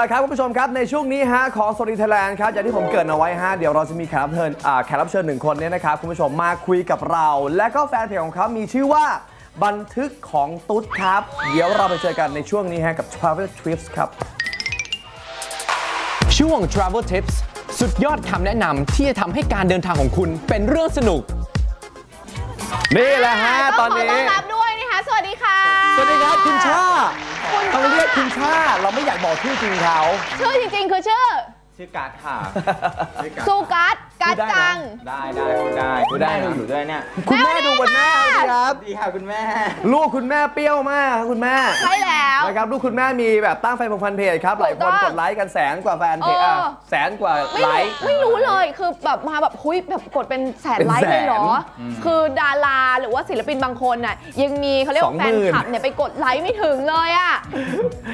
ละครับคุณผู้ชมครับในช่วงนี้ฮะของสตรีไทยแลนด์ครับอย่างที่ผมเกริดเอาไว้ฮะเดี๋ยวเราจะมีแขกรับเชิญอ่าแขกรับเชิญหนึ่งคนเนี่ยนะครับคุณผู้ชมมาคุยกับเรา และก็แฟนเพจของเขามีชื่อว่าบันทึกของตุ๊ดครับ เดี๋ยวเราไปเจอกันในช่วงนี้ฮะกับ Travel Trips ครับ ช่วง Travel Tips สุดยอดคำแนะนำที่จะทำให้การเดินทางของคุณเป็นเรื่องสนุก นี่แหละฮะตอนนี้ก็ขต้อนรับด้วยนะคะ สวัสดีค่ะ สวัสดีครับคุณชาคุณต้องเรียกคุณชาเราไม่อยากบอกชื่อจริงเขาชื่อจริงๆ คือชื่อ ชื่อการ์ดค่ะ ชื่อการ์ดซูกัส กัสจัง ได้ได้พูดได้พูดได้แม่นะดูอยู่ด้วยเนี่ย คุณแม่ดูบนแม่สิครับดีค่ะคุณแม่ ลูกคุณแม่เปรี้ยวมากครับคุณแม่ใช่แล้วนะครับลูกคุณแม่มีแบบตั้งแฟนฟันเพจครับหลายคนถูกต้องกดไลค์กันแสนกว่าแฟนเพจอะเออแสนกว่าไม่ไลรู้ค์ไม่รู้เลยคือแบบมาแบบคุยแบบกดเป็นแสนเป็นไลค์เลยเหรอแสนคือดาราหรือว่าศิลปินบางคนน่ะยังมีเขาเรียกว่าสองแฟหมื่นนคลับเนี่ยไปกดไลค์ไม่ถึงเลยอะ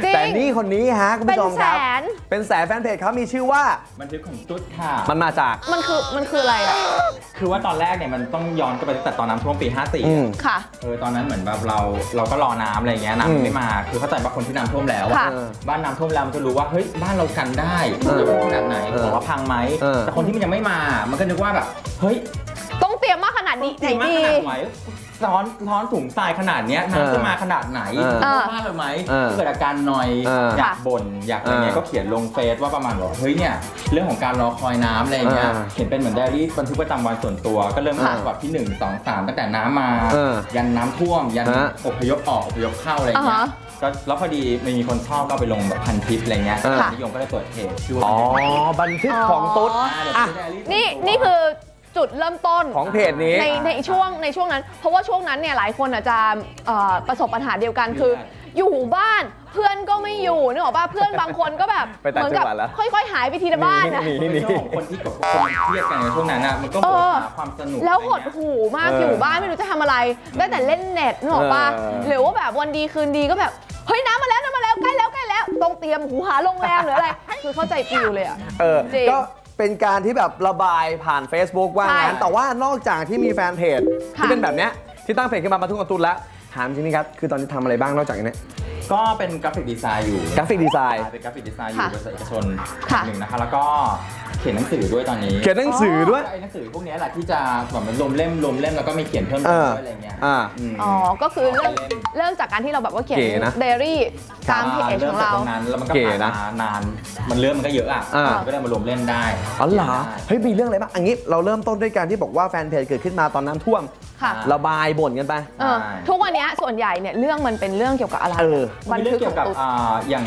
จริงแต่นี่คนนี้ฮะคุณผู้ชมครับเป็นแสนเป็นแสนแฟนเพจเขามีชื่อว่าบันทึกของตุ๊ดค่ะ มันมาจากมันคือมันคืออะไรอะ คือว่าตอนแรกเนี่ยมันต้องย้อนกลับไปตั้งแต่ตอนน้ำท่วมปี อืม 54 ค่ะ เออตอนนั้นเหมือนแบบเราเราก็รอน้ำอะไรเงี้ยน้ำอืมันมไม่มา คือเข้าใจว่าคนที่น้ำท่วมแล้วอะค่ะเออบ้านน้ำท่วมแล้วมันจะรู้ว่าเฮ้ยบ้านเรากันได้เออจะเป็นขนาดไหนเออของเราพังไหมเออ แต่คนที่มันยังไม่มา มันก็นึกว่าแบบเฮ้ยต้องเตรียมมากขนาดนี้ไหนจริงมากดีขนาดไหน ร้อนร้อนถุงทรายขนาดเนี้ยน้ำจะมาขนาดไหนเออเออบ้านเราไหมเออเกิดอาการหนอยเอออยากบ่นอยากอะไรเงี้ยเออก็เขียนลงเฟซว่าประมาณว่าเฮ้ยเนี่ยเรื่องของการรอคอยน้ำอะไรเงี้ยเออเขียนเป็นเหมือนไดอารี่บันทึกประจำวันส่วนตัว ก็เริ่มค่ะอ่านฉบับที่1 2 3ตั้งแต่น้ำมา เออยันน้ำท่วมยันฮะอพยพออกอพยพเข้าอะไรเงี้อ่ายฮะ ก็แล้วพอดีมันมีคนชอบก็เอาไปลงแบบพันทิปอะไรเงี้ยเออ นิยมก็เลยเปิดเพจชื่อว่าอ๋อบันทึกของตุ๊ดอ๋ออะอะนี่นี่คือ จุดเริ่มต้นของเพจนี้ในในช่วงในช่วงนั้น เพราะว่าช่วงนั้นเนี่ยหลายคนอาจจะเอ่อประสบปัญหาเดียวกันคือ อยู่บ้านเพื่อนก็ไม่อยู่นึกออกป่ะเพื่อนบางคนก็แบบไปต่างเหมืกัจังหวัดแล้ว ค่อย ๆ หายไปทีละบ้านนะนี่มันเป็นเรื่องของคนที่กับคนมันเครียดกันในช่วงนั้นอะมันก็หมเอดอหาความสนุกแล้วหดอะไรเงี้ยหูมากเออออยู่บ้านไม่รู้จะทำอะไร ได้แต่เล่นเน็ตนึกออกป่ะเออ หรือว่าแบบวันดีคืนดีก็แบบเฮ้ยน้ำมาแล้วน้ำมาแล้วใกล้แล้วใกล้แล้วต้องเตรียมหูหาโรงแรมหรืออะไร คือเข้าใจฟิลเลยอะ เออจริงก็ เป็นการที่แบบระบายผ่าน Facebook ว่างั้นใช่แต่ว่านอกจากที่มีแฟนเพจค่ะที่เป็นแบบเนี้ยที่ตั้งเพจขึ้นมาบรรทุกของตุ๊ดแล้วถามจริงๆครับคือตอนนี้ทำอะไรบ้างนอกจากนี้ ก็เป็นกราฟิกดีไซน์อยู่กราฟิกดีไซน์เป็นกราฟิกดีไซน์อยู่ค่ะบริษัทเอกชนค่ะ หนึ่งนะคะ แล้วก็เขียนหนังสือด้วยตอนนี้เขียนหนังสือด้วย ไอ้หนังสือพวกเนี้ยแหละที่จะแบบมันรวมเล่มรวมเล่มแล้วก็มีเขียนเพิ่มเอเติมอด้วยอะไรเงี้ยอ่า ม อ๋อ ก็คือเริ่มเริ่มจากการที่เราแบบว่าเขียนเก๋นะเดรี่ตามเพจของเรามจกตรงนั้นแล้วมันก็เก๋ผ่านนะมานาน มันเริ่มมันก็เยอะอะอ่า ก็ได้มารวมเล่นได้อ๋อเหรอ ได้ เฮ้ย มีเรื่องอะไรบ้าง อันนี้เราเริ่มต้นด้วยการที่บอกว่าแฟนเพจเกิดขึ้นมาตอนน้ำท่วม ค่ะ ระบายบ่นกันไป เออทุกวันเนี้ยส่วนใหญ่เนี่ยเรื่องมันเป็นเรื่องเกี่ยวกับอะไรเออ บันมีทึเรื่อกงขเกี่อยงวกับตุ๊ด อ่าอย่าง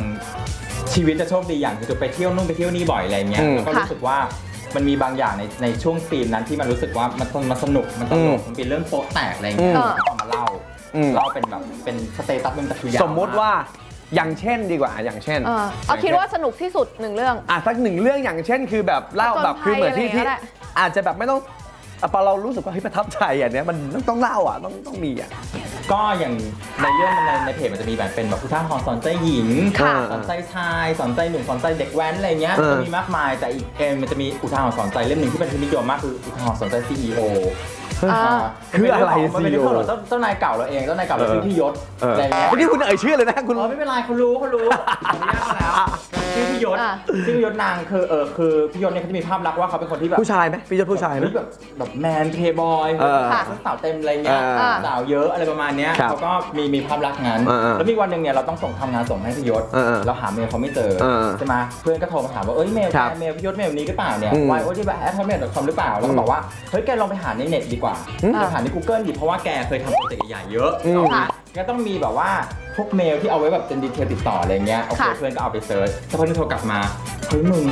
ชีวิตจะโชคดีอย่างคือไปเที่ยวนู่นไปเที่ยวนี่บ่อยอะไรเงี้ยอืมแล้วก็รู้สึกว่ามันมีบางอย่างในในช่วงฟิล์มนั้นที่มันรู้สึกว่ามันมันสนุกมันตอืลมกมันเป็นเรื่องโป๊ะแตกอะไรเงี้ยอืมก็เอามาเล่าอืม เล่าเป็นแบบเป็นสเตตัสเป็นตะคุยาวสมมุติว่าอย่างเช่นดีกว่าอย่างเช่นเออเอาคิดว่าสนุกที่สุดหนึ่งเรื่อง อะสักหนึ่งเรื่องอย่างเช่น คือแบบเล่าผจญแบบคือเหมือนที่ภัยที่อะไรอย่างเงี้ยแหละอาจจะแบบไม่ต้องอะ พอเรารู้สึกว่าเฮ้ยประทับใจอะเนี้ยมันต้องต้องเล่าอะต้องต้องมีอะ ก็อย่างในเรื่องมันในในเพจมันจะมีแบบเป็นแบบผู้ท่าหอนสอนใจหญิงค่ะ สอนใจชายสอนใจหนุ่มสอนใจเด็กแว้นอะไรเงี้ยเออ มันจะมีมากมายแต่อีกเกมมันจะมีอุทาหรณ์สอนใจเล่มหนึ่งที่เป็นที่นิยมมากคืออุทาหรณ์สอนใจ CEO อ่า คืออะไรมันเป็นเรื่องของ CEO เจ้าเจ้านายเก่าเราเองเจ้านายเก่าเราชื่อพี่ยศเอออะไรเงี้ยนี่คุณเอ่ยชื่อเลยนะคุณอ๋อไม่เป็นไรเขารู้เขารู้ผมอนุญาตมาแล้วชื่อพี่ยศอะชื่อพี่ยศนางคือเออคือพี่ยศเนี่ยเขาจะมีภาพลักษณ์ว่าเขาเป็นคนที่แบบผู้ชายไหมพี่ยศผู้ชายไหมแบบแบบแมนเพย์บอยเออสาวเต็มอะไรเงี้ยเออสาวเยอะอะไรประมาณเนี้ยครับเขาก็มีมีภาพลักษณ์งั้นเออเออแล้วมีวันหนึ่งเนี่ยเราต้องส่งทำงานส่งให้พี่ยศเออเออเราหาเมลเขาไม่เจอเออเออใช่ไหมเพื่อนก็โทรมาถามว่าเอ้ยเมลครับเมลพี่ยศเมลนี้หรือเปล่าเนี่ยอืมวายโอที่แบบแอปพลิเคชันคอมหรือเปล่าแล้วก็บอกว่าเฮ้ยแกลองไปหาในเน็ตดีกว่าอืมไปหาใน Google ดิเพราะว่าแกเคยทำโปรเจกต์ใหญ่ๆเยอะอืมค่ะก็ต้องมีแบบว่าพวกเมลที่เอาไว้แบบเป็นดีเทลติดต่ออะไรเงี้ยโอเคค่ะ เพื่อนก็เอาไปเซิร์ชสักพักนึงโทรกลับมาเฮ้ยมึง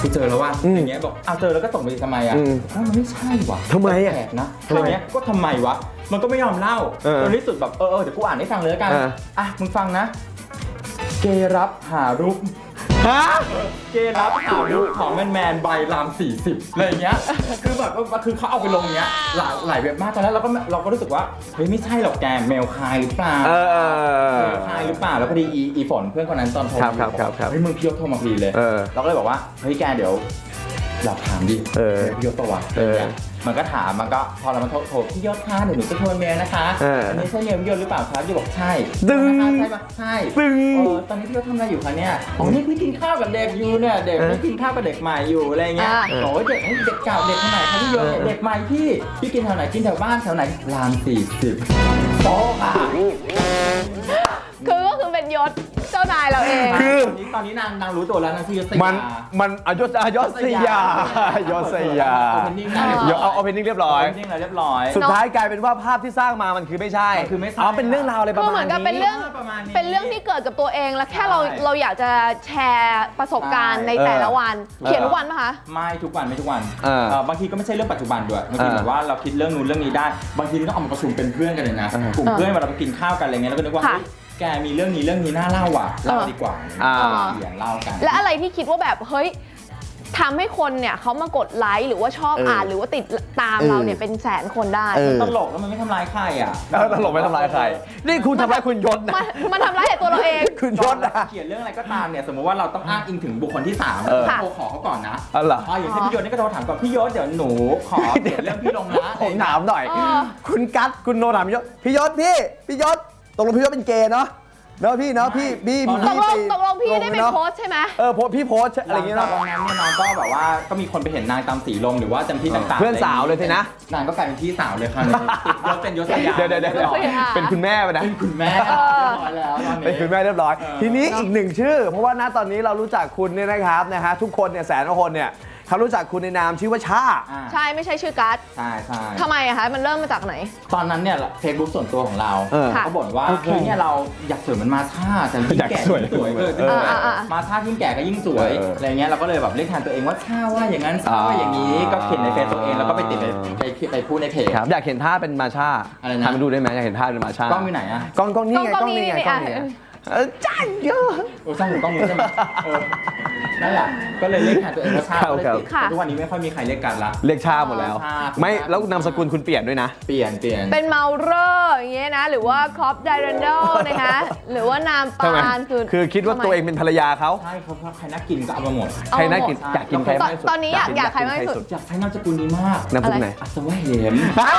กูเจอแล้วว่าอืมอย่างเงี้ยบอกเอาเจอแล้วก็ส่งไปทำไมอะอืมว่ามันไม่ใช่ว่ะทำไมอะแปลกนะทำไมอะไรเงี้ยก็ทำไมวะมันก็ไม่ยอมเล่าเออจนที่สุดแบบเออเออเดี๋ยวกูอ่านให้ฟังเลยละกันเอออะมึงฟังนะ เกรับหารูป ฮะเกรับหารูปของแมนแมนใบราม40อะไรอย่างเงี้ย คือแบบว่าคือเขาเอาไปลงเงี้ยหลายหลายเว็บมากตอนนั้นเราก็เราก็รู้สึกว่าเฮ้ยไม่ใช่หรอกแกเมลคายหรือเปล่าเออเออเมลคายหรือเปล่าแล้วพอดีอีอีฝนเพื่อนคนนั้นตอนโทรครับมาครับครับครับ เฮ้ยมึงพี่ยกโทรมาพอดีเลย เออ เราก็เลยบอกว่าเฮ้ยแกเดี๋ยว เราถามดิเออพี่ยศประวัติเออนี่ยมันก็ถามมันก็พอเรามาโทรโทรพี่ยศคะเดี๋ยวหนูจะโทรเมลนะคะเอออันนี้ใช่เมลพี่ยศหรือเปล่าครับพี่บอกใช่ดึงนะคะใช่ปะใช่ดึงเออตอนนี้พี่ยศทำอะไรอยู่คะเนี่ยอ๋อนี่พี่กินข้าวกับเด็กอยู่เนี่ยเด็กเออพี่กินข้าวกับเด็กใหม่อยู่อะไรเงี้ยอ่าโอ้ยเด็กเด็กเก่าเด็กคนไหนคะพี่ยศเนี่ยเด็กใหม่พี่พี่กินแถวไหนกินแถวบ้านแถวไหนรามสี่สิบโต๊ะค่ะคือก็คือเป็น ยศเจ้านายเราเอง คือตอนนี้ตอนนี้นางนางรู้ตัวแล้วนางชื่อยศยามันมันอายศอายศยายศยาโอเพนนิ่งนะเดี๋ยวเอาเอาเพนนิ่งเรียบร้อยจริงๆแล้วเรียบร้อย สุดท้ายกลายเป็นว่าภาพที่สร้างมามันคือไม่ใช่มันคือไม่ใช่อ๋อเป็นเรื่องราวอะไรประคือมาณเหมือนกับเป็นเรื่องประมาณนี้เป็นเรื่องที่เกิดกับตัวเองแล้วแค่เราใช่เราอยากจะแชร์ประสบการณ์ในแต่ละวัน เขียนทุกวันปะคะ ไม่ทุกวันไม่ทุกวันเออเอ่อบางทีก็ไม่ใช่เรื่องปัจจุบันด้วยบางทีเออแบบว่าเราคิดเรื่องนู้นเรื่องนี้ได้ บางทีต้องเอามาประชุมเป็นเพื่อนกันเลยนะเออกลุ่มเพื่อนเวลาเราไปกินข้าวกันอะไรเงี้ยเราก็นึกว่าค่ะ เฮ้ย แกมีเรื่องนี้เรื่องนี้น่าเล่าอะเล่าเออดีกว่าอ่าเขียนเล่ากัน และอะไรที่คิดว่าแบบเฮ้ยทำให้คนเนี่ยเขามากดไลค์หรือว่าชอบเอออ่อ่านหรือว่าติดตามเออเราเนี่ยเป็นแสนคนได้ เออ ตลกแล้วมันไม่ทำร้ายใครอะแล้วตลกไม่ทำร้ายใคร นี่คุณทำร้ายคุณยศนะ มันมันทำร้ายแต่ตัวเราเอง คุณยตอศนนะ เขียนเรื่องอะไรก็ตามเนี่ยสมมติว่าเราต้องอ้างอิงถึงบุคคลที่สามเออ โทรขอเขาก่อนนะอ๋อเหรอ อ๋ออย่างเช่นพี่ยศนี่ก็โทรถามก่อนพี่ยศเดี๋ยวหนูขอเขียนเรื่องพี่ลงนะ ผมถามหน่อย เออ คุณกัตคุณโนถามพี่ยศพี่ยศพี่พี่ยศ ตกลงพี่ยศเป็นเกย์เนาะเนาะพี่เนาะพี่พี่ตพี่กลงไปตกลงพี่ได้ไปเนาะโพสต์ใช่ไหมเออโพสต์พี่โพสต์อะไรอย่างหเงี้ลัยงจากเนาะวันนั้นเนี่ยน้องก็แบบว่าก็มีคนไปเห็นนางตามสีลมหรือว่าจำที่ต่างๆเพื่อนสาวเลยสินะ นางก็กลายเป็นพี่สาวเลยค่ะติดยศเป็นยศยาเดี๋ยวเดี๋ยวเดี๋ยวเดี๋ยวเป็นคุณแม่ไปนะ เป็นคุณแม่เออเรียบร้อยแล้วตอนนี้ เป็นคุณแม่เรียบร้อยเออทีนี้อีกหนึ่งชื่อ เพราะว่าณตอนนี้เรารู้จักคุณเนี่ยนะครับนะฮะทุกคนเนี่ยแสนกว่าคนเนี่ย เขารู้จักคุณในนามชื่อว่าชา อ่าใช่ไม่ใช่ชื่อการ์ดใช่ใช่ทำไมอะคะมันเริ่มมาจากไหน ตอนนั้นเนี่ยเฟซบุ๊กส่วนตัวของเราเออค่ะเขาบ่นว่าโอเคเฮ้ยเนี่ยเราอยากสวยเหมือนมาท่าแต่ยิ่งอยากแก่สวย ยิ่งสวยเออเอออ่าอ่ามาท่ายิ่งแก่ก็ยิ่งสวยเอออะไรเงี้ยเราก็เลยแบบเรียกแทนตัวเองว่าท่าว่าอย่างนั้นท่าว่าอย่างนี้ก็เขียนในเฟซตัวเองแล้วก็ไปติดในไปไปพูดในเพจ ครับอยากเห็นท่าเป็นมาชาอะไรนะ ทำให้ดูได้ไหมอยากเห็นท่าเป็นมาชากล้องอยู่ไหนอะกล้องกล้องนี่ไงกล้องกล้องนี่ไงนี่กล้องนี่นี่ไงอะ เออจ้าเยอะ โอ้ช่างหูกล้องนู้นใช่ไหมเออ นั่นแหละก็เลยเรียกแทนตัวเองว่าชาครับก็เลยติดค่ะแต่ทุกวันนี้ไม่ค่อยมีใครเรียกกันละ เรียกชาหมดแล้ว ชา ไม่แล้วนามสกุลคุณเปลี่ยนด้วยนะ เปลี่ยนเปลี่ยน เป็นเมาเรอร์อย่างเงี้ยนะ หรือว่าคอปไดรันโดนะคะหรือว่านามใช่ไหมปานคือคือคิดว่าตัวเองเป็นภรรยาเขาใช่เพราะว่าใครน่ากินก็เอามาหมดเอาใครน่ากินหมด อยากกินใครตอนมากที่สุดตอนนี้อยากอยากใครมากที่สุด อยากใช้นามสกุลนี้มากนามสกุลไหน อัศวะเหม อ้า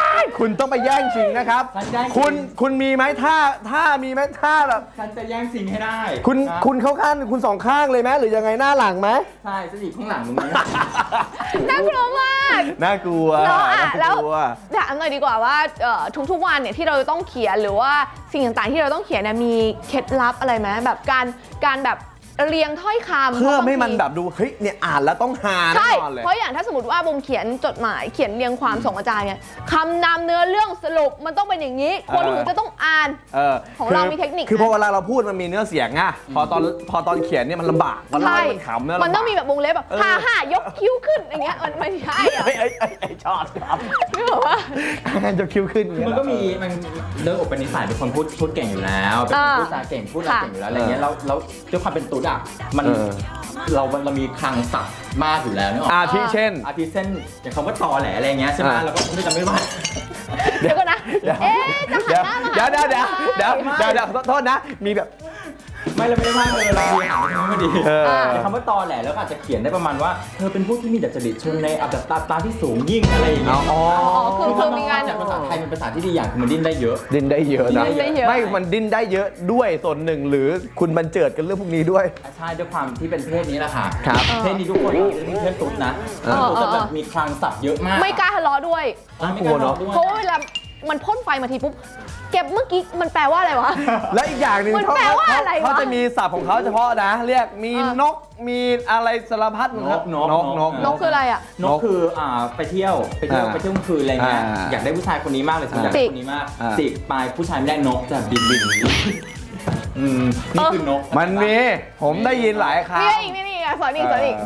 ย คุณต้องไปแย่งชิงนะครับ ฉันแย่งชิง คุณคุณมีไหมท่าท่ามีไหมท่าแบบฉันจะแย่งสิ่งให้ได้คุณนะคุณเข้าข้างคุณสองข้างเลยไหมหรือยังไงหน้าหลังไหมใช่จะอยู่ข้างหลังมึงนะน่ากลัวมาก น่ากลัวแล้วอะน่าแล้วกลัว ถามหน่อยดีกว่าว่าเอ่อทุกๆวันเนี่ยที่เราจะต้องเขียนหรือว่าสิ่งต่างๆที่เราต้องเขียนเนี่ยมีเคล็ดลับอะไรไหมแบบการการแบบ เรียงถ้อยคำเพื่อไม่พราะบางทีมันแบบดูเฮ้ยเนี่ยอ่านแล้วต้องฮาแน่ใช่นอนเลยเพราะอย่างถ้าสมมติว่าบุมเขียนจดหมายเขียนเรียงความส่งอาจารย์เนี่ยคำนำเนื้อเรื่องสรุปมันต้องเป็นอย่างนี้ คนเออถึงจะต้องอ่าน เออของเราคืมีเทคนิคคือนะพอเวลาเราพูดมันมีเนื้อเสียงอะพอตอนพอตอนเขียนเนี่ยมันลำบากมันเล่าใช่ให้มันขำเนี่ยมันต้องมีลำบากแบบวงเล็บแบบเออฮ่าฮ่ายกคิ้วขึ้นอย่างเงี้ยมันไม่ใช่อะเฮ้ยเอ้ยเอ้ยเอ้ยชอบชอบนึกออกว่าจะคิ้วขึ้นคือมันก็มีมันเรื่องอกเป็นนิสัยเป็นคนพูดพูดเก่งอยู่แล้วเป็นคนอ่าพูดจาเก่งพูดอะไรค่ะเก่งอยู่แล้วอะไรเงี้ยแล้วแล้วด้วยความเป็นตุ๊ดอะมันเออ เราเรามีคลังศัพท์มากอยู่แล้วนึกออกอาปะทิเช่น อาทิเช่นอย่างคำว่าตอแหลอะไรเงี้ยใช่ไหมอ่าเราก็ไม่จำไม่ว่า เดี๋ยวก่อนนะเดี๋ยวเอ๊ะจะหันหน้ามาหาเดี๋ยวเดี๋ยวเดี๋ยวเดี๋ยวไม่เดี๋ยวเดี๋ยวโทษนะ มีแบบ ไม่เราไม่ได้ว่าเออเราดีหาไม่ไม่ดีเออในคำว่าตอแหลแล้วก็อาจจะเขียนได้ประมาณว่า เธอเป็นผู้ที่มีดัจจริตชนในอัตตาตาที่สูงยิ่งอะไรอย่างเงี้ยอ๋ออ๋อคือคือมีงานจากภาษาไทยเป็นภาษาที่ดีอย่างคือมันดิ้นได้เยอะ ดิ้นได้เยอะนะดิ้นได้เยอะ ไม่มันดิ้นได้เยอะด้วยส่วนหนึ่งหรือคุณบันเจิดกันเรื่องพวกนี้ด้วย ใช่ด้วยความที่เป็นเพศนี้แหละค่ะครับ เพศนี้ทุกคนเป็นเพศตุ๊ดนะเออตุ๊ดจะแบบมีคลังศัพท์เยอะมากไม่กล้าทะเลาะด้วยอ่ไม่กล้าเนอะด้วยเพราะว่าเวลามันพ่นไฟมาทีปุ๊บ เก็บเมื่อกี้มันแปลว่าอะไรวะ และอีกอย่างหนึ่งมันเขาแปลว่าเขาอะไรวะ เขาจะมีศัพท์ของเขาเฉพาะนะ เรียกมีเออนกมีอะไรสารพัดนครับกนกนกนก นกคืออะไรอะ นกคืออ่าไปเที่ยวไปเที่ยวอ่าไปเที่ยวกลางคืนอะไรเงี้ยอ่าอยากได้ผู้ชายคนนี้มากเลยฉันอยากจิได้กคนนี้มากอ่า จิกไปผู้ชายไม่ได้นกจะบินบินอืมนี่คือนก มันมีผมได้ยินหลายครั้มีงอะไรอีกมีอะไรอีกอ่ะสอนอีกสอนอีก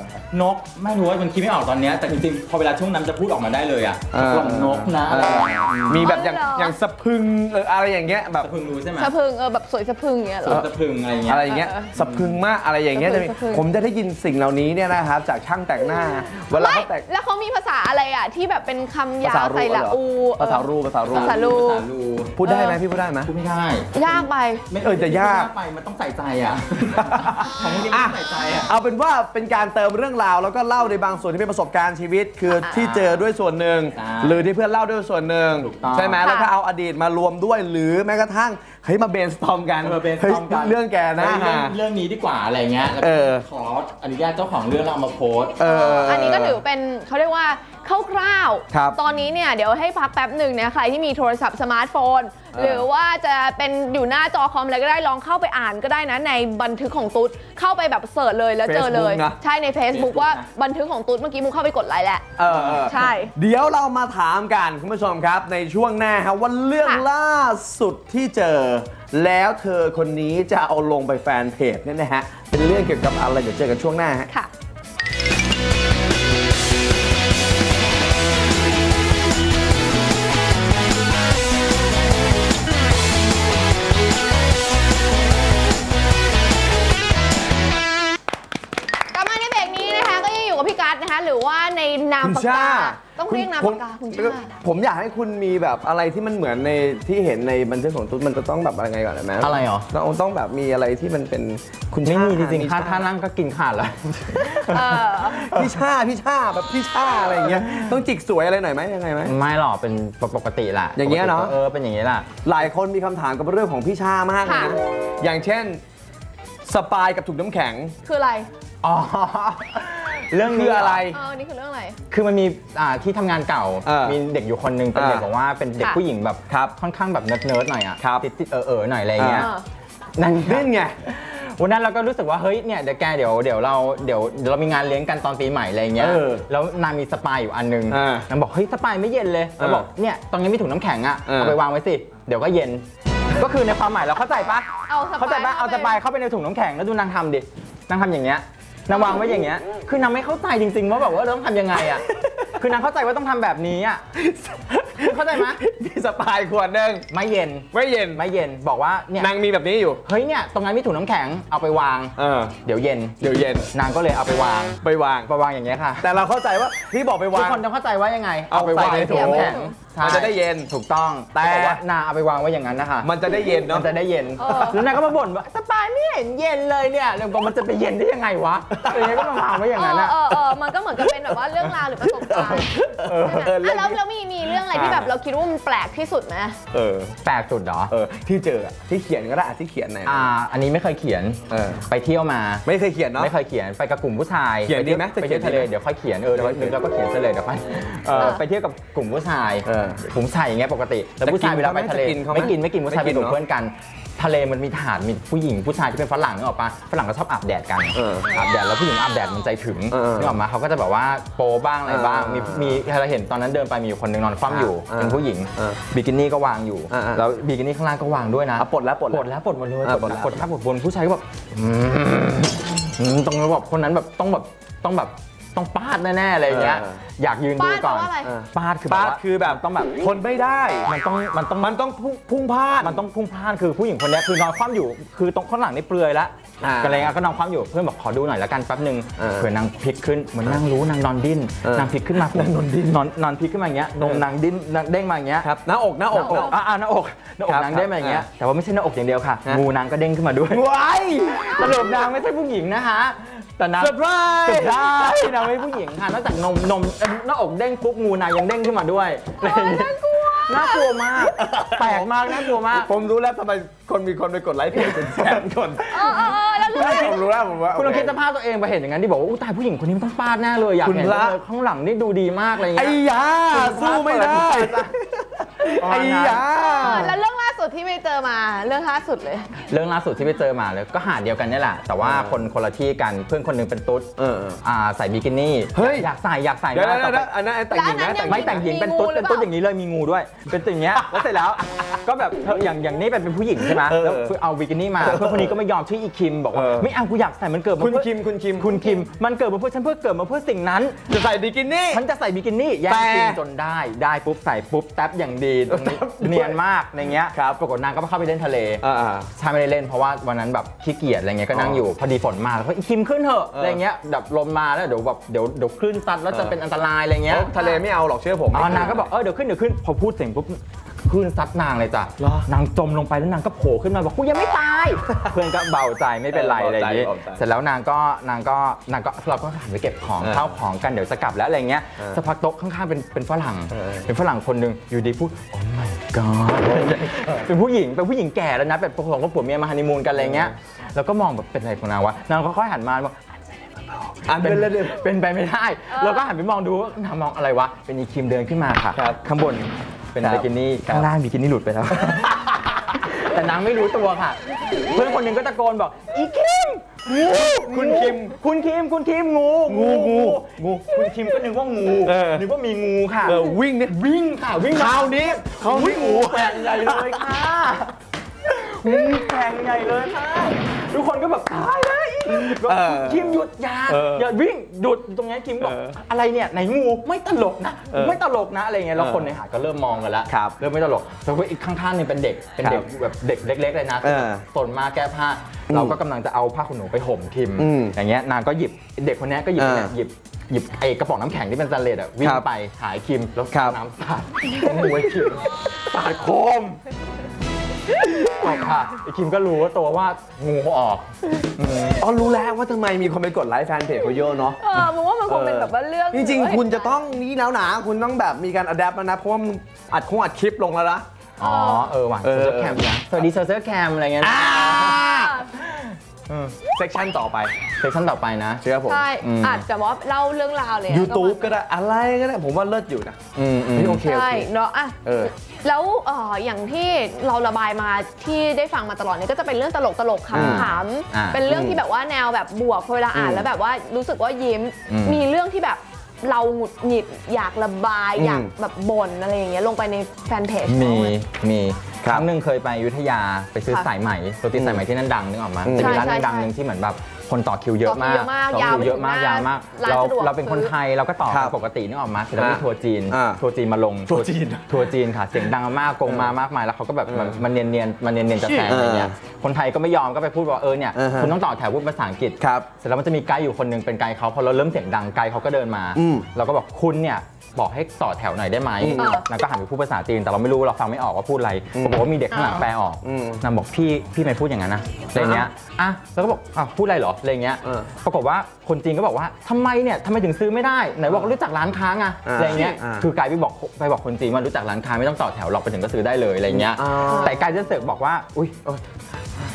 นกไม่รู้ว่ามันคิดไม่ออกตอนเนี้ยแต่จริงๆพอเวลาช่วงนั้นจะพูดออกมาได้เลยอะเออกล่องนกนะอะไรอย่างเงี้ยมีแบบอย่างอ๋อเหรออ อย่างสะพึงเอออะไรอย่างเงี้ยแบบสะพรึงรู้ใช่ไหมสะพึงเออแบบสวยสะพึงอย่างเงี้ยเหรสวนอ สะพรึงอะไรอย่างเงี้ยอะไรอย่างเงี้ยเออสะพึงมากอะไรอย่างเงี้ยสะจะพึงมีสะพึง ผมจะได้ยินสิ่งเหล่านี้เนี่ยนะครับจากช่างแต่งหน้าเวลาไม่เขาแต่ง แล้วเขามีภาษาอะไรอะที่แบบเป็นคำยาภาวษารูใส่ละเหรออูภาษารูภาษารู ภาษารูภาษารูพูดได้ไหมพี่พูดได้ไหม พูดไม่ได้ยากไปไม่เออจะยาก ไปมันต้องใส่ใจอะ ของจริงมันต้องใส่ใจอะ เอาเป็นว่าเป็นการเติมเรื่องราว แล้วก็เล่าในบางส่วนที่เป็นประสบการณ์ชีวิต คือที่เจอด้วยส่วนหนึ่งใช่หรือที่เพื่อนเล่าด้วยส่วนหนึ่งถูกต้องใช่ไหมแล้วก็เอาอดีตมารวมด้วยหรือแม้กระทั่งเฮ้ยมาเบนสตอมกันเออเป็นฮ้ยต้องการเรื่องแกนะ เรื่องเรื่องนี้ดีกว่าอะไรเงี้ยแล้วเอก็อขออนุญาตเจ้าของเรื่องเราเอามาโพสต์ เอออันนี้ก็ถือเป็นเขาเรียกว่า คร่าวครับๆ ตอนนี้เนี่ยเดี๋ยวให้พักแป๊บหนึ่งเนี่ยใครที่มีโทรศัพท์สมาร์ทโฟนเออ หรือว่าจะเป็นอยู่หน้าจอคอมอะไรก็ได้ลองเข้าไปอ่านก็ได้นะในบันทึกของตุ๊ดเข้าไปแบบเสิร์ชเลยแล้วเจอเลย Facebook นะ ใช่ใน Facebook ว่านะบันทึกของตุ๊ดเมื่อกี้มุกเข้าไปกดไลค์แหละ เออเออใช่เดี๋ยวเรามาถามกันคุณผู้ชมครับ ในช่วงหน้าครับว่าเรื่องค่ะ ล่าสุดที่เจอ แล้วเธอคนนี้จะเอาลงไปแฟนเพจเนี่ยนะฮะเป็นเรื่องเกี่ยวกับอะไรเดี๋ยวเจอกันช่วงหน้าฮะ ค่ะ ปากชากาต้องเรียกนามปากกาคุณชาผมอยากให้คุณมีแบบอะไรที่มันเหมือนในที่เห็นในบันทึกของตุ๊ดมันจะต้องแบบอะไรไงก่อนนะแม่อะไรหรอ ต้องต้องแบบมีอะไรที่มันเป็นคุณไม่ชามีจริงๆชถ้าถ้านั่งก็กินขาดแล้ว เออพี่ชาพี่ชาแบบพี่ชาอะไรอย่างเงี้ยต้องจิกสวยอะไรหน่อยไหมยังไงไหม ไม่หรอกเป็นปกติแหละอย่างเงี้ยเนอะ ปกติก็เออเป็นอย่างเงี้ยแหละ หลายคนมีคำถามกับเรื่องของพี่ชามากเลยนะค่ะอย่างเช่นสปายกับถุงน้ำแข็ง คืออะไร อ๋อ เรื่องคืนี้ออะไร เออนี่คือเรื่องอะไร คือมันมีอ่าที่ทำงานเก่า เออมีเด็กอยู่คนหนึงเป็นเด็กอ่า บอกว่าเป็นเด็กค่ะ ผู้หญิงแบบครับค่อนข้างแบบเนิร์ดเนิร์ดๆหน่อยอะครับ ติดติดๆเออเออๆหน่อยอะไรเงี้ยเออ นั่นนั่นไง วันนั้นเราก็รู้สึกว่าเฮ้ยเนี่ยเดี๋ยวแกเดี๋ยวเดี๋ยวเราเดี๋ยวเดี๋ยวเรามีงานเลี้ยงกันตอนปีใหม่อะไรเงี้ยเออแล้วนางมีสปายอยู่อันนึงอ่านางบอกเฮ้ยสปายไม่เย็นเลยเราบอกเนี่ยตรงนี้มีถุงน้ำแข็งอะเออ เอาไปวางไว้สิเดี๋ยวก็เย็น ก็คือในความหมายเราเข้าใจปะเอาสปายเข้าใจปะเอาสปายเข้าไปในถุงน้ำแข็งแล้วดูนางทำดินางทำอย่างเงี้ย นางวางไว้อย่างเงี้ย คือนางไม่เข้าใจจริงๆว่าแบบว่าเราต้องทำยังไงอะ คือนางเข้าใจว่าต้องทำแบบนี้อะคุณเข้าใจไหมมีสปายขวดหนึ่งไม่เย็น ไม่เย็นไม่เย็น บอกว่าเนี่ย นางมีแบบนี้อยู่ เฮ้ยเนี่ยตรงนั้นมีถุงน้ำแข็ง เอาไปวาง เออ เดี๋ยวเย็น เดี๋ยวเย็นนางก็เลยเอาไปวาง ไปวาง ไปวางอย่างเงี้ยค่ะ แต่เราเข้าใจว่าที่บอกไปทุวากงคนต้องเข้าใจว่ายังไงเอาไปวางในถุง น้ำแข็ง มันจะได้เย็น ถูกต้อง แต่แต่ว่านางเอาไปวางไว้อย่างนั้นนะคะ มันจะได้เย็นเนาะ มันจะได้เย็นเออแล้วนางก็มาบ่นว่าสปายไม่เห็นเย็นเลยเนี่ยแล้วก็มันจะไปเย็นได้ยังไงวะอะไรเงี้ยก็มาวางไว้อย่างนั้นอะเออเออเออมันก็เหมือนกับเป็นแบบว่าเรื่องราวหรือประสบการณ์เออใช่ไหมเออเรื่อะองแล้วนี้แล้วมีมีเรื่องอะไรที่แบบเราคิดว่ามันแปลกที่สุดไหมเออ แปลกสุดเหรอ เออ ที่เจออะที่เขียนก็ได้อะที่เขียนไหนอ่า อันนี้ไม่เคยเขียน เออ ไปเที่ยวมา ไม่เคยเขียนเนาะ ไม่เคยเขียน ไปกับกลุ่มผู้ชาย เขียนดีไหมไปเที่ยวจะเขียนทะเลดีไหมเดี๋ยวค่อยเขียน เออเดี๋ยวค่อยเขียนนึกแล้วก็เขียนซะเลยเดี๋ยวค่อยเออไปเที่ยวกับกลุ่มผู้ชายเออกลุ่มผู้ชายอย่างเงี้ยปกติแล้วผู้ชายจะกินเวลาไปทะเลเขาไหมไม่กินไม่กินผู้ชายไม่ไปกินกับเนอะเพื่อนกัน ทะเลมันมีถาดมีผู้หญิงผู้ชายที่เป็นฝรั่งนึกออกปะฝรั่งก็ชอบอาบแดดกันเอออาบแดดแล้วผู้หญิงอาบแดดมันใจถึงเออนึกออกมาเขาก็จะแบบว่าโปบ้างอะไรบ้างเออมีมีเราเห็นตอนนั้นเดินไปมีอยู่คนหนึงนอนคว่ำอยู่เออเป็นผู้หญิงเออบิกินี่ก็วางอยู่เออเออแล้วบิกินี่ข้างล่างก็วางด้วยนะอะปลดแล้วปลดปลดแล้วปลดหมดเลยอะปลดแล้วปปลลดดแล้วแล้วปลดบนผู้ชายก็แบบอืมอืมตรงนั้นแบบคนนั้นแบบต้องแบบต้องแบบ ต้องปาดแน่ๆอะไรอย่างเงี้ย เออ อยากยืนดูป้าดแปลก่อนว่าอะไรเออปาดคือปาดแบบว่าคือแบบต้องแบบ ทนไม่ได้ มันต้องมันต้องมันต้องพุ่งพุ่งพลาด มันต้องพุ่งพลาดคือผู้หญิงคนเนี้ยคือนอนคว่ำอยู่ คือตรงข้างหลังนี่เปลือยแล้วอ่าก็เลยก็นอนคว่ำอยู่เพื่อนบอกขอดูหน่อยแล้วกันแป๊บนึงเออเผื่อนางพลิกขึ้นเหมือนนางรู้นางนอนดิ้นเออนางพลิกขึ้นมาผมนอนดิ้นนอนนอนพลิกขึ้นมาอย่างเงี้ยนมนางดิ้นนางเด้งมาอย่างเงี้ย ครับหน้าอกหน้าอกหน้าอก อ่าอ่าหน้าอกหน้าอกครับนางเด้งมาอย่างเงี้ยครับแต่ว่าไม่ใช่หน้าอกอย่างเดียวค่ะฮะ งูนางก็เด้งขึ้นมาด้วยว้ายสรุปนางไม่ใช่ผู้หญิงนะคะ แต่นางเซอร์ไพรส์สุดได้นางไม่ใช่ผู้หญิงค่ะนอกจากนมนมเอ่อหน้าอกเด้งปุ๊บงูนางยังเด้งขึ้นมาด้วยอะไรอย่างเงี้ยน่ากลัวมาก แปลกมากน่ากลัวมาก ผมรู้แล้วทำไมคนมีคนไปกดไลค์เพจเป็นแสนคนเออเออเออแล้วเรื่องผมรู้แล้วผมว่าคุณลองโอคิดเสภาพตัวเองไปเห็นอย่างนั้นที่บอกว่าอู้ตายผู้หญิงคนนี้มันต้องปาดแน่เลยอยากคุณเห็นพระเลยข้างหลังนี่ดูดีมากอะไรไอ้เงี้ยยาสู้ไม่ได้ ไอ้ยาเออแล้วเรื่องล่าสุดที่ไปเจอมาเรื่องล่าสุดเลย เรื่องล่าสุดที่ไปเจอมาเลยก็หาดเดียวกันนี่แหละ แต่ว่าเออคนคนละที่กันเพื่อนคนหนึงเป็นตุ๊ดเออเอออ่าใส่บิกินี่เฮ้ย อยากใส่อยากใส่เดี๋ยวมากเดี๋ยวแต่เดี๋ยวอันนั้นแต่งหญิงแล้วอันะนนั้นแต่งหไม่ญิงแต่งหญิงมีเป็นตุ๊ดงูหรืเป็อนเปล่า ตุ๊ดอย่างนี้เลยมีงูด้วย เป็นอย่างเงี้ยแล้วเสร็จแล้วก็แบบเธออย่างอย่างนี้เป็นเป็นผู้หญิงใช่ไหมเออแล้วเอาบิกินี่มาเพื่อนคนนี้ก็ไม่ยอมชื่ออีคิมบอกว่าเออ ไม่เอากูอยากใส่มันเกิดมาคุณเพื่อคิมคุณคิมคุณคิมมันเกิดมาเพื่อฉันเพื่อเกิดมาเพื่อสิ่งนั้น จะใส่บิกินี่ ฉันจะใส่บิกินี่แย่งแต่ จริงจนได้ได้ปุ๊บใส่ปุ๊บแท็บอย่างดีตรงนี้แท็บด้วยเนียนมากในเงี้ยครับปรากฏนางก็เข้าไปเล่นทะเลอ่าใช่ไม่ได้เล่นเพราะว่าวันนั้นแบบขี้เกียจอะไรเงี้ยก็นั่งอยู่พอดีฝนมาแล้วก็อีคิมขึ้นเถอะเออออะไรเงี้ยแบบลมมาแล้วเดี๋ยวแบบเดี๋ยวเดี๋ยวคลื่นซัดแล้วจะเออเป็นอันตรายอะไรๆเงี้ยทะเลไม่เอาหรอกเชื่อผมอ๋อนางก็บอกเออเดี๋ยวขึ้นเดี๋ยวขึ้นพอพูดเสร็จปุ๊บ คลื่นซัดนางเลยจ้ะเหรอนางจมลงไปแล้วนางก็โผล่ขึ้นมาบอกกูยังไม่ตาย เพื่อนก็เบาใจไม่เป็นไรเอออะไรอย่างนี้เบาใจเสร็จแล้วนางก็นางก็นางก็เราก็หันไปเก็บของเออข้าวของกันเดี๋ยวจะกลับแล้วอะไรเงี้ยเออสักพักโต๊ะข้างๆเป็นเป็นฝรั่ง เออ เป็นฝรั่งคนหนึ่งอยู่ดีพูดโอ้ my god เป็นผู้หญิงเป็นผู้หญิงแก่แล้วนะเป็นสองคนผัวเมียมาฮันนีมูนกันอะไรเงี้ยแล้วก็มองแบบเป็นอะไรของนางวะนางก็ค่อยหันมาบอกอ่านเป็เป็นนเล่นเป็นไปไม่ได้ เราก็หันไปมองดูว่านางมองอะไรวะ เป็นอีคิมเดินขึ้นมาค่ะ ครับข้างบน เป็นครับบิกินี่ครับ ข้างล่างบิกินี่หลุดไปแล้ว แต่นางไม่รู้ตัวค่ะ เพื่อนคนหนึ่งก็ตะโกนบอกอีคิมงูคุณคิม คุณคิมคุณคิมงูงูงูงูคุณคิมก็นึกว่างูเออ นึกว่ามีงูค่ะ เออวิ่งเนี่ย วิ่งค่ะวิ่งคราวนี้เขาวิ่งงูแปลงใหญ่เลยค่ะงูแปลงใหญ่เลยค่ะทุกคนก็แบบตายแล้วอีเออ คิมหยุดอยาเอออย่าวิ่งหยุดตรงเนี้ยคิมบอกเอออะไรเนี่ยไหนงูไม่ตลกนะเออไม่ตลกนะอะไรเงี้ยแล้วเออคนในหาดก็เริ่มมองกันแล้วครับเริ่มไม่ตลกแต่ว่าอีกข้างๆนี่เป็นเด็กเป็นเด็กครับแบบเด็กเล็ก ๆ เลยนะเออสนมากแก้ผ้า เราก็กำลังจะเอาผ้าขนหนูไปห่มคิมอืมอย่างเงี้ยนางก็หยิบเด็กคนเนี้ยก็หยิบเออเนี่ยหยิบหยิบไอ้กระป๋องน้ำแข็งที่เป็นสแตนเลสอะวิ่คงรับไปหายคิมแล้วครับน้ำสาดงูไอ้คิมสาดโคม จบค่ะไอ้คิมก็รู้ว่าตัวว่างูออกอืมอ๋อรู้แล้วว่าทำไมมีคนไปกดไลค์แฟนเพจเขาเยอะเนาะ เออมึงว่ามันคงเป็นแบบว่าเรื่องจริงๆ คุณจะต้องนี่แล้วหนาคุณต้องแบบมีการอัดแอปแล้วนะ เพราะว่ามันอัดคงอัดคลิปลงแล้วนะ อ๋อ เออว่ะเอโซอเชียลแคมนะสวัสดีโซเชียลแคมอะไรเงี้ย เซกชันต่อไป เซสชั่นต่อไปนะ เชื่อผมใช่อืม อาจจะว่าเล่าเรื่องราวเลยอะ YouTube ก็ได้อะไรก็ได้ ผมว่าเลิศอยู่นะอืมอืม นี่โอเคโอใช่เค เนาะอะเออ แล้วเอ่ออย่างที่เราระบายมาที่ได้ฟังมาตลอดเนี่ยก็จะเป็นเรื่องตลกตลกๆขอ่าำอ่าๆเป็นเรื่องที่แบบว่าแนวแบบบวกพอเวลาอ่านอืมแล้วแบบว่ารู้สึกว่ายิ้ม อืมมีเรื่องที่แบบ เราหงุดหงิดอยากระบายอืมอยากแบบบ่นอะไรอย่างเงี้ยลงไปในแฟนเพจมีเขาไหมีคครับรั้งหนึ่งเคยไปอยุธยาไปซื้อค่ะสายใหม่โรตีสายใหม่ที่นั่นดังนึกออกมาอืมจะมีร้านใช่ใช่ดังๆหนึ่งที่เหมือนแบบ คนต่อคิวเยอะมากต่อคิวเยอะมากต่อคิวเยอะมากยายาววไปถึงมากร้านเราสะดวกเราเป็นคนซื้อไทยเราก็ต่อครักับนปกตินึกออกมาเสร็จแล้วมีอ่าทัวร์จีนอ่าทัวร์จีนมาลงทัวร์จีนทัวร์จีนค่ะเสียงดังมากกงมามากมายแล้วเขาก็แบบเออมันมันเนียนเนียนๆมันเนียนเนียนๆจะแซงอะไรเงี้ยคนไทยก็ไม่ยอมก็ไปพูดว่าเออเนี่ยอ่าฮะคุณต้องต่อแถวพูดภาษาอังกฤษครับเสร็จแล้วมันจะมีไกด์อยู่คนหนึงเป็นไกด์เขาพอเราเริ่มเสียงดังไกด์เขาก็เดินมาอืมเราก็บอกคุณเนี่ย บอกให้ต่อแถวหน่อยได้ไหมอืมนางก็หันไปพูดภาษาจีน แต่เราไม่รู้เราฟังไม่ออกว่าพูดอะไรอืมผมบอกว่ามีเด็กข้างหลังอ่าแปลออกอืมนางบอกพี่พี่ไม่พูดอย่างนั้นนะอะไรเงี้ยอะแล้วก็บอกอะพูดอะไรเหรออะไรเงี้ยเออปรากฏว่าคนจีนก็บอกว่าทำไมเนี่ยทำไมถึงซื้อไม่ได้ไหนบอกรู้จักร้านค้าไงอ่าอะไรเงี้ยอ่า คือไกด์ไปบอกไปบอกคนจีนว่ารู้จักร้านค้าไม่ต้องต่อแถวหรอกไปถึงก็ซื้อได้เลยอะไรเงี้ย อ่า แต่ไกด์จะเสอกบอกว่า อุ้ยเออ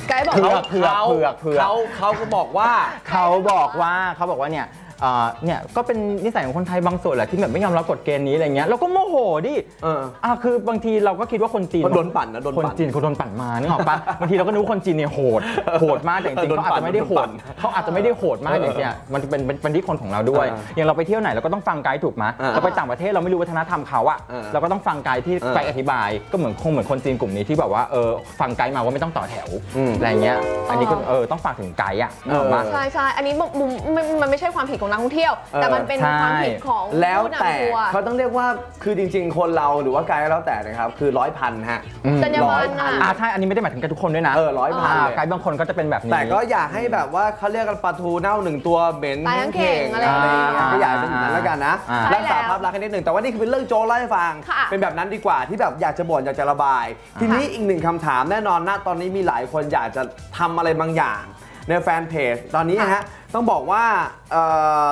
ไกด์บอกเผืว่าอก เผือกเผือกเผือก เขาเขาก็บอกว่า เขาบอกว่าเขาบอกว่าเนี่ยเอ่อเนี่ยก็เป็นนิสัยของคนไทยบางส่วนแหละที่แบบไม่ยอมรับกฎเกณฑ์นี้อะไรเงี้ยเราก็โมโหดิเอออะคือบางทีเราก็คิดว่าคนจีนมันโดนปั่นนะโดนคนปั่นจีนเขาโดนปั่นมานึกออกปะ บางทีเราก็นึกว่าคนจีนเนี่ยโหดโหดมากแต่จริงๆโดนเขาอาจจะไม่ได้โหปั่ดนเขาอาจจะไม่ได้โหดมากเอออย่างเงี้ยมันเป็นเป็นเป็นที่คนของเราด้วยเอออย่างเราไปเที่ยวไหนเราก็ต้องฟังไกด์ถูกไหมเออเราไปต่างประเทศเราไม่รู้วัฒนธรรมเขาอะเออเราก็ต้องฟังไกด์ที่เออไปอธิบายก็เหมือนคงเหมือนคนจีนกลุ่มนี้ที่แบบว่าเออฟังไกด์มาว่าไม่ต้องต่อแถวอืมอะไรเงี้ย อันนี้ก็เออต้องฝากถึงไกด์อะนึกออกปะเออใช่ใช่อันนี้มุมมุมมันมันไม่ใช่ความผิดของนักท่องเที่ยว แต่มันเป็นใช่ความผิดของแล้วผู้แต่นำทัวร์เขาต้องเรียกว่าคือจริง ๆ คนเราหรือว่าไกด์ก็แล้วแต่นะครับคือร้อยพันฮะอืมจรรยาบรรณร้อยพัอะนอ่าใช่อันนี้ไม่ได้หมายถึงกับทุกคนด้วยนะเออร้อยพันอ่าเลยไกด์บางคนก็จะเป็นแบบนี้แต่ก็อยากให้แบบว่าเขาเรียกกันปลาทูเน่าหนึ่งตัวเหม็นตายทั้งเข่งอะไรอะไรอย่างเงี้ยอ่าก็อยากให้เป็นแบบนั้นแล้วกันนะอ่ารักษาใช่แล้วภาพลักษณ์ให้นิดหนึ่งแต่ว่านี่คือเป็นเรื่องโจรเล่าให้ฟังค่ะเป็นแบบนั้นดีกว่าที่แบบอยากจะบ่นอยากจะระบาย ทีนี้อีกหนึ่งคำถามแน่นอนนะตอนนี้มีหลายคนอยากจะทำอะไรบางอย่าง ในแฟนเพจตอนนี้นะฮะต้องบอกว่า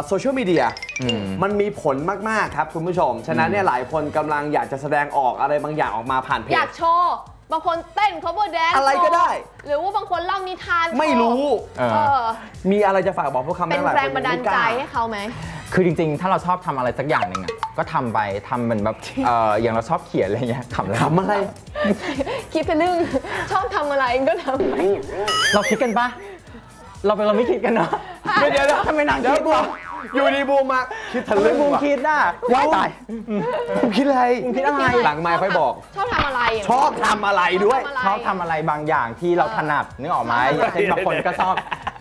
โซเชียลมีเดียอืมมันมีผลมาก ๆ ครับคุณผู้ชม ฉะนั้นเนี่ยหลายคนกำลังอยากจะแสดงออกอะไรบางอย่างออกมาผ่านเพอจยากโชว์ บางคนเต้น cover dance อะไรก็ได้ หรือว่าบางคนเล่านิทานโชว์ไม่รู้เออเออมีอะไรจะฝากบอกพวกเขาไหมเป็นหลยแรงคบันดาลไม่กใจล้ให้เขาไหมคือจริงๆ ถ้าเราชอบทำอะไรสักอย่างหนึ่งอะก็ทำไปทำเหมือนแบบเอออย่างเราชอบเขียนอะไรเงี้ยขำแล้วขำอะไร คิดไปเรื่องชอบทำอะไรก็ทำไปเราคิดกันปะ เราเป็นเราไม่คิดกันเนาะเดี๋ยวเดี๋ยวเดี๋ยวทำไมนางเดี๋ยวคิดบูมวะอยู่ดีบูมมาคิดทะทำไมลึ่งบูมว่ะคิดน่ะว้ายตาย บูมคิดอะไรบูมคิดอะไร หลังไมค์ค่อยบอก ชอบทำอะไรย่างชอบทำอะไรด้วยชอบทำอะไรชอบทำอะไรบางอย่างที่เราถนัดนึกออกไหมอย่างเช่นบางคนก็ชอบ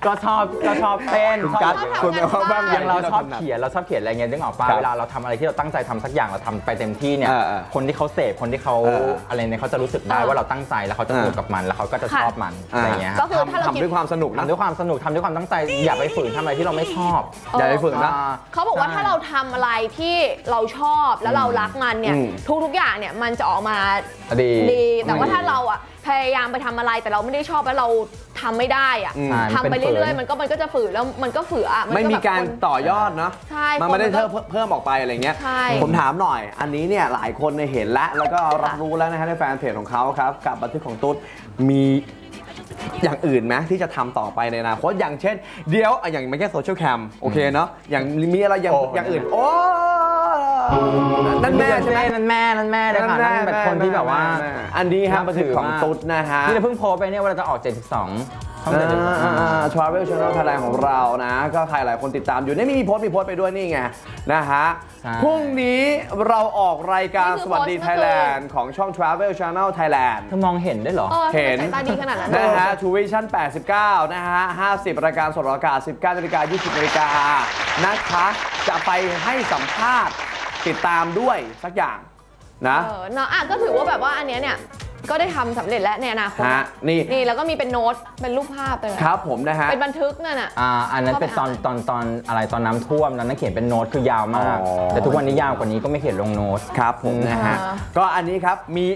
ก็ชอบก็ชอบเต้นคุณชอบกัสชอบคุณเป็นว่าบ้างอย่างเราชอบที่ถนัดเขียนเราชอบเขียนอะไรเงี้ยนึกออกป่ะครับเวลาเราทำอะไรที่เราตั้งใจทำสักอย่างเราทำไปเต็มที่เนี่ย เออเออคนที่เขาเสพคนที่เขาเอออะไรเนี่ยเขาจะรู้สึกได้เออว่าเราตั้งใจแล้วเขาจะเออสนุกกับมันแล้วเขาก็จะชอบมันอ่า อะไรเงี้ยก็คือถ้าเราทำคิด ด้วยความสนุกนะทำด้วยความสนุกทำด้วยความตั้งใจอย่าไปฝืนทำอะไรที่เราไม่ชอบอย่าไปฝืนนะอ่าเขาบอกว่าใช่ ถ้าเราทำอะไรที่เราชอบแล้วเรารักมันเนี่ย อืม ทุกๆอย่างเนี่ยมันจะออกมาดี ดี แต่ว่าถ้าเราอะ พยายามไปทำอะไรแต่เราไม่ได้ชอบแล้วเราทำไม่ได้อะอืมใช่ทำไปนป็นฝืนเรื่อยๆ มันก็มันก็จะฝืนแล้วมันก็ฝืนอะนไม่มีแบบการคน ต่อยอดเนาะใช่มันไม่ได้คนมันก็เพิ่มเพิ่มออกไปอะไรเงี้ย ใช่ ผมถามหน่อย อันนี้เนี่ยหลายคนเนี่ยเห็นแล้ว แล้วก็รับรู้แล้วนะฮะในแฟนเพจของเขาครับ กับบันทึกของตุ๊ดมีอย่างอื่นไหมที่จะทำต่อไปในอนาคตอย่างเช่น เดี๋ยวอะอย่างไม่แค่โซเชียลแคมโอเคเนาะอย่างมีอะไรอย่างโอ้ อย่างอื่น โอ้ นั่นแม่ใช่ไหมนั่นแม่นั่นแม่เลยค่ะนั่นเป็นคนที่แบบว่าม่ม่อันนี้ฮะบันทึกของตุ๊ดนะฮะที่เราเพิ่งโพสต์ไปเนี่ยเวลาจะออก 72ช่องเจ็ดสิบสองทราเวลช n น e l ไทยแลนด์ของเรานะ ก็ใครหลายคนติดตามอยู่นี่มีโพสต์มีโพสต์ไปด้วยนี่ไงนะฮะใช่พรุ่งนี้เราออกรายการนี่คือสวัสดีโพสต์ไทยแลนด์ของช่อง Travel Channel Thailand เธอมองเห็นได้เหรอเออเห็นสายตาดีขนาดนั้นนะฮะทูวิชั่น89 นะฮะ 50 รายการสดออกอากาศ 19นาฬิกา20นาฬิกานะคะ จะไปให้สัมภาษณ์ ติดตามด้วยสักอย่างนะเออเนาะอะก็ถือว่าแบบว่าอันเนี้ยเนี่ยก็ได้ทำสำเร็จแล้วในอนาคตฮะนี่นี่แล้วก็มีเป็นโน้ตเป็นรูปภาพเลยครับผมนะฮะ เป็นบันทึกนั่นน่ะ อ่าอันนั้นเป็นตอนเข้าไปอ่านตอนตอนอะไรตอนน้ำท่วมตอนนั้นเขียนเป็นโน้ตคือยาวมาก อ๋อ แต่ทุกวันนี้ยาวกว่านี้ก็ไม่เขียนลงโน้ต ครับผมนะฮะ อ่า ก็อันนี้ครับมี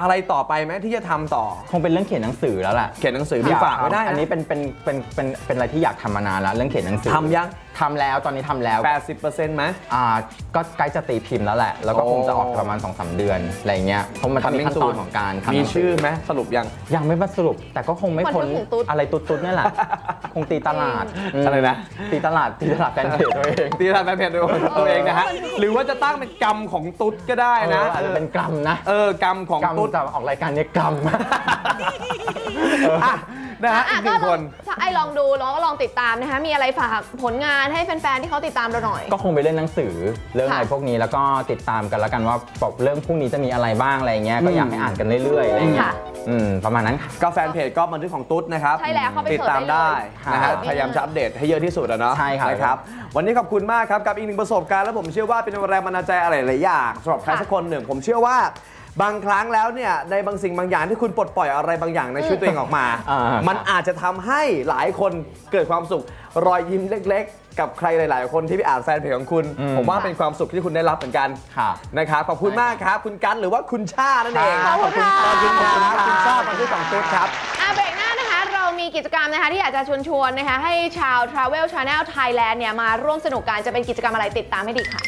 อะไรต่อไปไหมที่จะทำต่อ คงเป็นเรื่องเขียนหนังสือแล้วแหละเขียนหนังสือมีฝากไว้ได้ะอันนี้เป็นเป็นเป็นเป็นเป็นอะไรที่อยากทำมานานแล้วเรื่องเขียนหนังสือทำยังทำแล้วตอนนี้ทำแล้ว 80%ไหม อ่าก็ใกล้จะตีพิมพ์แล้วแหละ แล้วก็โอ้คงจะออกประมาณ2อสเดือนอะไรเงี้ยเพราะมันต้องมีขั้นตอนของการทำหมีนังสืชื่อไหมสรุปยัง ยังไม่มาสรุป แต่ก็คงไม่พ้นบันทึกของตุ๊ด อะไรตุ๊ดตุ๊ดนี่แหละ คงตีตลาดมอะไรนะ ตีตลาดตีตลาดแฟนเพจตัวเองตีทางแฟนเพจตัวเองนะฮะ หรือว่าจะตั้งเป็นกรรมของตุ๊ดก็ได้นะเอออาจจะเป็นกรรมนะเออกรรมของกรรมตุ๊ดจะออกรายการเนี้ยกรรม อะ นะฮะอีอะกหนึ่งคนก็ไอ้ลองดูแล้วก็ลองติดตามนะคะ มีอะไรฝากผลงานให้แฟนๆ ที่เขาติดตามเราหน่อย ก็คงไปเล่นหนังสือเรื่องค่ะอะไรพวกนี้แล้วก็ติดตามกันแล้วกันว่าบอกเรื่องพรุ่งนี้จะมีอะไรบ้างอะไรเงี้ยก็อยากให้อ่านกันเรื่อยๆอะไรเงี้ค่ะยอืมประมาณนั้นค่ะ ก็แฟนเพจก็บันทึกของตุ๊ดนะครับใช่แล้วเข้าไปติดตามเสิร์ชได้ได้เลยนะฮะครับพยายามจะอัปเดตให้เยอะที่สุดอะเนาะใช่ครับ นะครับ วันนี้ขอบคุณมากครับกับอีกหนึ่งประสบการณ์และผมเชื่อว่าเป็นแรงบันดาลใจอะไรหลายอย่างสำหรับใครสักคนหนึ่งผมเชื่อว่า บางครั้งแล้วเนี่ยในบางสิ่งบางอย่างที่คุณปลดปล่อยอะไรบางอย่างในชีวิตตัวเองออกมา อ่ามันอาจจะทำให้หลายคนเกิดความสุขรอยยิ้มเล็ก ๆ กับใครหลาย ๆ คนที่ไปอ่านแฟนเพจของคุณ อืม ผมว่าเป็นความสุขที่คุณได้รับเหมือนกันค่ะนะครับขอบคุณมากครับ คุณกันหรือว่าคุณชานั่นเองขอบคุณค่ะ ขอบคุณครับคุณชาบันทึกของตุ๊ดครับ อะเบรกหน้านะคะ เรามีกิจกรรมนะคะที่อยากจะชวนชวนๆนะคะ ให้ชาว Travel Channel Thailand เนี่ยมาร่วมสนุกกันจะเป็นกิจกรรมอะไรติดตามให้ดีค่ะ